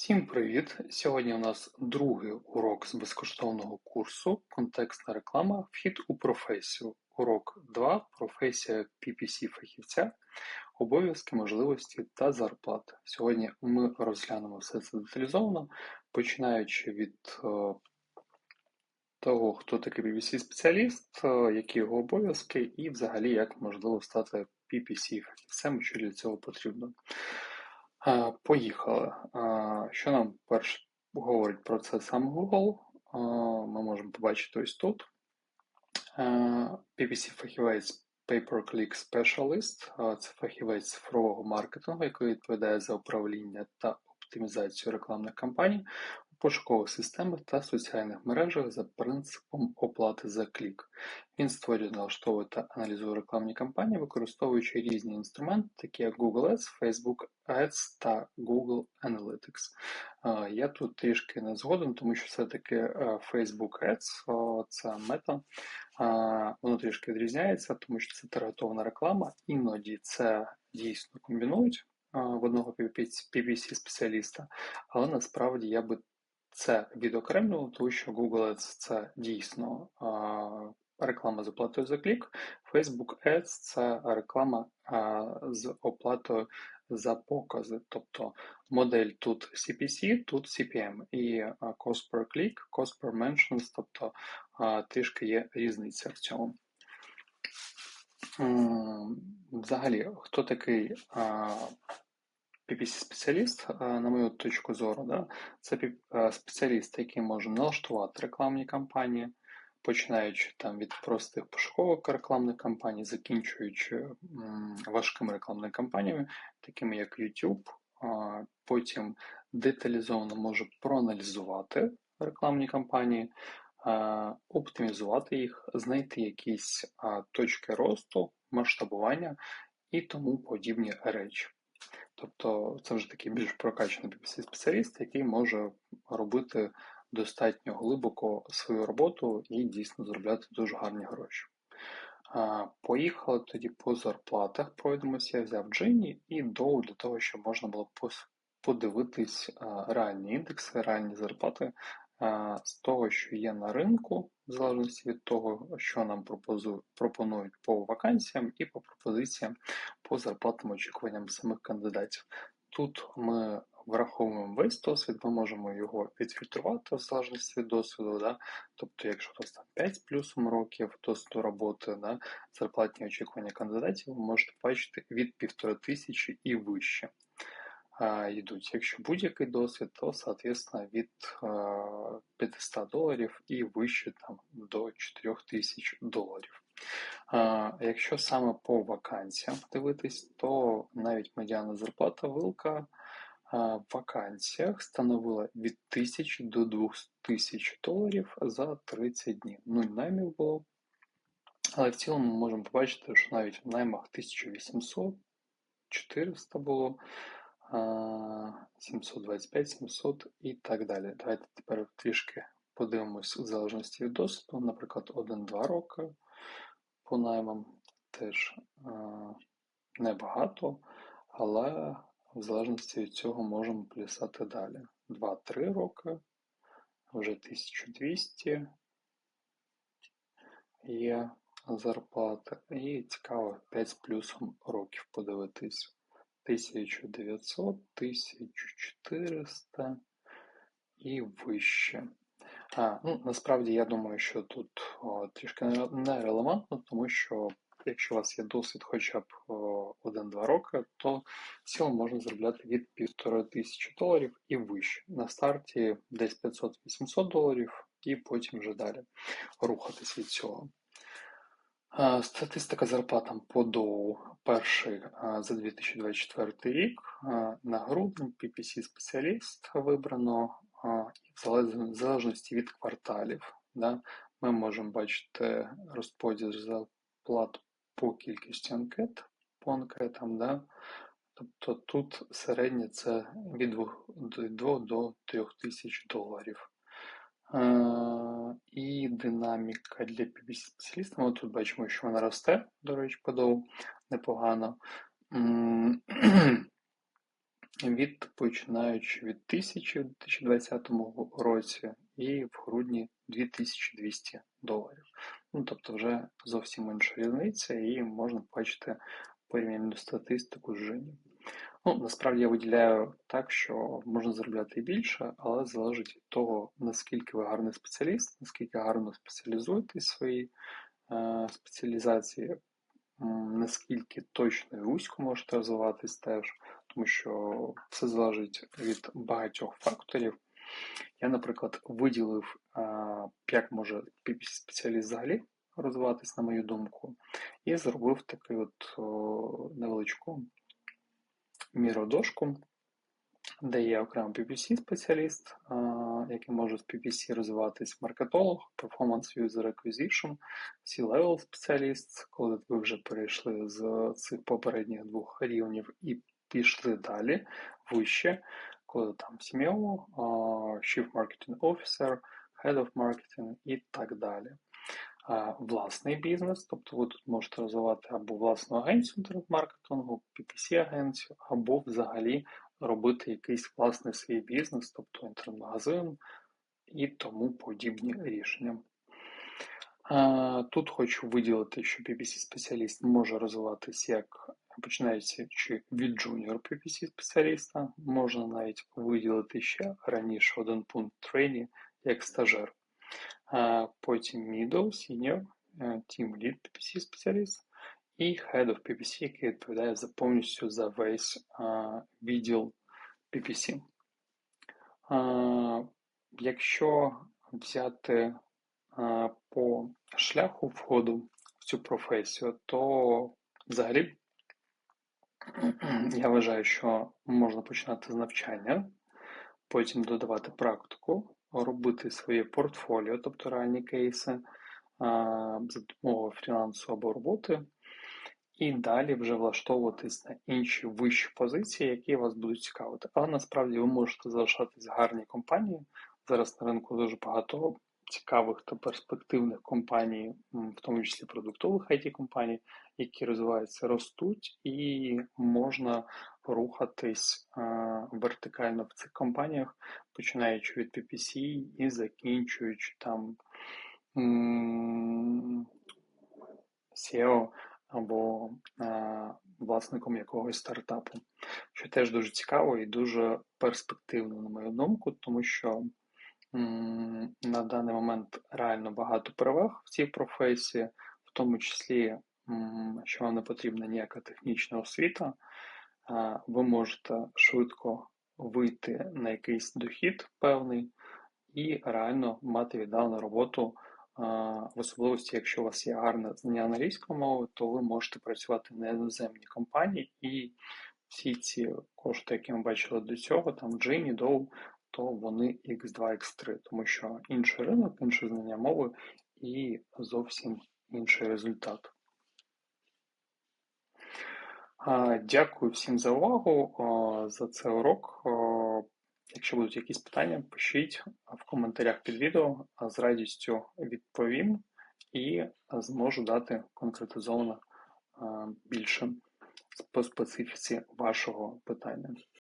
Всім привіт! Сьогодні у нас другий урок з безкоштовного курсу Контекстна реклама. Вхід у професію. Урок 2. Професія PPC фахівця, обов'язки, можливості та зарплати. Сьогодні ми розглянемо все це деталізовано, починаючи від е, того, хто такий PPC-спеціаліст, е, які його обов'язки, і взагалі як можливо стати PPC фахівцем, що для цього потрібно. Е, Поїхали. А, Що нам перше говорить про це сам Google? А, Ми можемо побачити ось тут. PPC-фахівець Pay-per-click Specialist. Це фахівець цифрового маркетингу, який відповідає за управління та оптимізацію рекламних кампаній пошукових системах та соціальних мережах за принципом оплати за клік. Він створює, налаштовує та аналізує рекламні кампанії, використовуючи різні інструменти, такі як Google Ads, Facebook Ads та Google Analytics. Я тут трішки не згоден, тому що все-таки е, Facebook Ads це мета. Воно трішки відрізняється, тому що це таргетована реклама, іноді це дійсно комбінують в одного PPC-спеціаліста, але насправді я би це відокремлював, тому що Google Ads це дійсно реклама з оплатою за клік, Facebook Ads це реклама з оплатою за покази. Тобто модель тут CPC, тут CPM і cost per click, cost per mentions, тобто трішки є різниця в цьому. Взагалі, хто такий PPC-спеціаліст, на мою точку зору, да, це спеціаліст, який може налаштувати рекламні кампанії, починаючи там від простих пошукових рекламних кампаній, закінчуючи важкими рекламними кампаніями, такими як YouTube. Потім деталізовано може проаналізувати рекламні кампанії, оптимізувати їх, знайти якісь точки росту, масштабування і тому подібні речі. Тобто це вже такий більш прокачаний PPC-спеціаліст, який може робити достатньо глибоко свою роботу і дійсно заробляти дуже гарні гроші. Поїхали тоді по зарплатах, пройдемося. Я взяв Джині і Доу для того, щоб можна було подивитись реальні індекси, реальні зарплати з того, що є на ринку, в залежності від того, що нам пропонують по вакансіям і по пропозиціям по зарплатним очікуванням самих кандидатів. Тут ми враховуємо весь досвід, ми можемо його відфільтрувати в залежності від досвіду. Да? Тобто, якщо у там 5 плюсом років досвіду роботи, да? зарплатні очікування кандидатів, ви можете бачити від півтори тисячі і вище йдуть. Якщо будь-який досвід, то, соответственно, від 500 доларів і вище там, до 4000 доларів. Якщо саме по вакансіям дивитись, то навіть медіана зарплата вилка в вакансіях становила від 1000 до 2000 доларів за 30 днів. Ну, наймів було. Але в цілому ми можемо побачити, що навіть в наймах 1800, 400 було, 725, 700 і так далі. Давайте тепер трішки подивимось в залежності від досвіду. Наприклад, 1-2 роки по наймам теж небагато, але в залежності від цього можемо плясати далі. 2-3 роки, вже 1200 є зарплата. І цікаво 5 з плюсом років подивитись. 1900, 1400 і вище. А, ну, насправді я думаю, що тут о, трішки нерелевантно, тому що якщо у вас є досвід хоча б о, 1-2 роки, то цілому можна заробляти від 1500 доларів і вище. На старті десь 500-800 доларів, і потім вже далі рухатись від цього. Статистика зарплат по ДОУ перший за 2024 рік. На грудень PPC-спеціаліст вибрано в в залежності від кварталів. Да, ми можемо бачити розподіл зарплат по кількості анкет, по анкетам. Да. Тобто тут середнє це від 2 до 3 тисяч доларів. І динаміка для PPC-спеціаліста. Ми тут бачимо, що вона росте, до речі, подов непогано. Від починаючи від 1000 у 2020 році і в грудні 2200 доларів. Ну, тобто вже зовсім інша різниця, і можна бачити порівняльну статистику з Жені. Ну, насправді я виділяю так, що можна заробляти більше, але залежить від того, наскільки ви гарний спеціаліст, наскільки гарно спеціалізуєтесь в своїй е, спеціалізації, наскільки точно і вузько можете розвиватись теж, тому що все залежить від багатьох факторів. Я, наприклад, виділив, як може спеціаліст взагалі розвиватись, на мою думку, і зробив такий от невеличку міродошку, де є окремо PPC-спеціаліст, який може з PPC розвиватись маркетолог, Performance User Acquisition, C-Level спеціаліст, коли ви вже перейшли з цих попередніх двох рівнів і пішли далі вище, коли там CMO, Chief Marketing Officer, Head of Marketing і так далі. Власний бізнес, тобто ви тут можете розвивати або власну агенцію інтернет-маркетингу, PPC-агенцію, або взагалі робити якийсь власний свій бізнес, тобто інтернет-магазин і тому подібні рішення. Тут хочу виділити, що PPC-спеціаліст може розвиватися як починаючи від джуніор PPC-спеціаліста, можна навіть виділити ще раніше один пункт трейні як стажер. Потім middle, senior, team lead PPC-спеціаліст і Head of PPC, який відповідає за повністю за весь відділ PPC. Якщо взяти по шляху входу в цю професію, то взагалі я вважаю, що можна починати з навчання, потім додавати практику, робити своє портфоліо, тобто реальні кейси за допомогою фрілансу або роботи, і далі вже влаштовуватись на інші вищі позиції, які вас будуть цікавити. Але насправді ви можете залишатись в гарній компанії. Зараз на ринку дуже багато цікавих та перспективних компаній, в тому числі продуктових it компаній, які розвиваються, ростуть, і можна рухатись вертикально в цих компаніях, починаючи від PPC і закінчуючи там SEO або власником якогось стартапу, що теж дуже цікаво і дуже перспективно, на мою думку, тому що на даний момент реально багато переваг в цій професії, в тому числі, що вам не потрібна ніяка технічна освіта, ви можете швидко вийти на якийсь дохід певний і реально мати віддалену роботу. В особливості, якщо у вас є гарне знання англійської мови, то ви можете працювати на іноземній компанії, і всі ці кошти, які ми бачили до цього, там Джині, Доу, то вони X2, X3, тому що інший ринок, інше знання мови і зовсім інший результат. Дякую всім за увагу за цей урок. Якщо будуть якісь питання, пишіть в коментарях під відео, з радістю відповім і зможу дати конкретизовано більше по специфіці вашого питання.